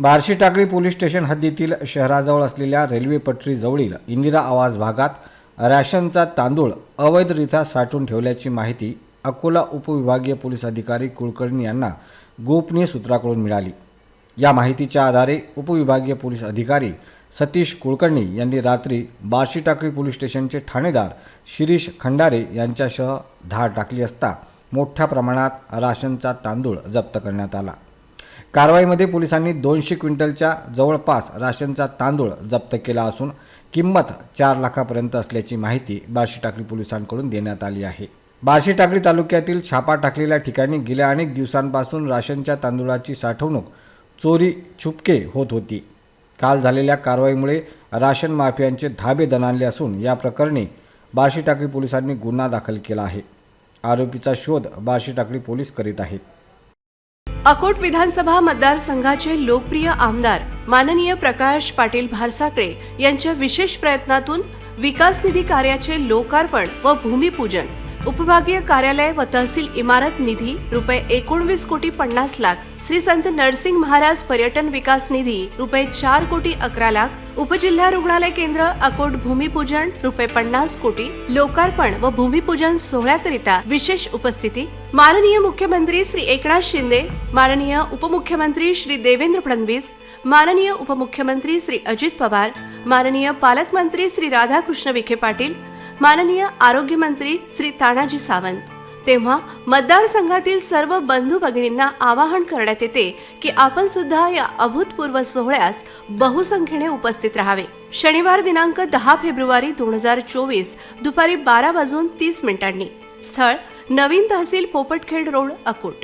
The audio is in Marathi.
बार्शी टाकळी पोलीस स्टेशन हद्दीतील शहराजवळ असलेल्या रेल्वे पटरीजवळील इंदिरा आवास भागात रॅशनचा तांदूळ अवैधरित्या साठवून ठेवल्याची माहिती अकोला उपविभागीय पोलीस अधिकारी कुलकर्णी यांना गोपनीय सूत्राकडून मिळाली. या माहितीच्या आधारे उपविभागीय पोलीस अधिकारी सतीश कुलकर्णी यांनी रात्री बार्शी टाकळी पोलीस स्टेशनचे ठाणेदार शिरीष खंडारे यांच्यासह धाड टाकली असता मोठ्या प्रमाणात राशनचा तांदूळ जप्त करण्यात आला. कारवाईमध्ये पोलिसांनी दोनशे क्विंटलच्या जवळपास राशनचा तांदूळ जप्त केला असून किंमत चार लाखापर्यंत असल्याची माहिती बार्शी टाकळी पोलिसांकडून देण्यात आली आहे. बार्शी टाकळी तालुक्यातील छापा टाकलेल्या ठिकाणी गेल्या अनेक दिवसांपासून राशनच्या तांदूळाची साठवणूक चोरी छुपके होत होती. काल झालेल्या कारवाईमुळे राशन माफियांचे धाबे दणाणले असून या प्रकरणी बार्शी टाकळी पोलिसांनी गुन्हा दाखल केला आहे. आरोपीचा शोध बार्शी टाकळी पोलीस करीत आहेत. अकोट विधानसभा मतदारसंघाचे लोकप्रिय आमदार माननीय प्रकाश पाटील भारसाकळे यांच्या विशेष प्रयत्नातून विकास निधी कार्याचे लोकार्पण व भूमिपूजन उपभागीय कार्यालय व तहसील इमारत निधी रुपये एकोणवीस कोटी पन्नास लाख श्री संत नरसिंग महाराज पर्यटन विकास निधी रुपये चार कोटी अकरा लाख उपजिल्हा रुग्णालय केंद्र अकोट भूमिपूजन रुपये पन्नास कोटी लोकार्पण व भूमिपूजन सोहळ्याकरिता विशेष उपस्थिती. माननीय मुख्यमंत्री श्री एकनाथ शिंदे माननीय उपमुख्यमंत्री श्री देवेंद्र फडणवीस माननीय उपमुख्यमंत्री श्री अजित पवार माननीय पालकमंत्री श्री राधाकृष्ण विखे पाटील माननीय आरोग्यमंत्री श्री तानाजी सावंत. तेव्हा मतदारसंघातील सर्व बंधू भगिनींना आवाहन करण्यात येते की आपण सुद्धा या अभूतपूर्व सोहळ्यास बहुसंख्येने उपस्थित राहावे. शनिवार दिनांक दहा फेब्रुवारी दोन हजार चोवीस दुपारी बारा वाजून तीस मिनिटांनी. स्थळ नवीन तहसील पोपटखेड रोड अकोट.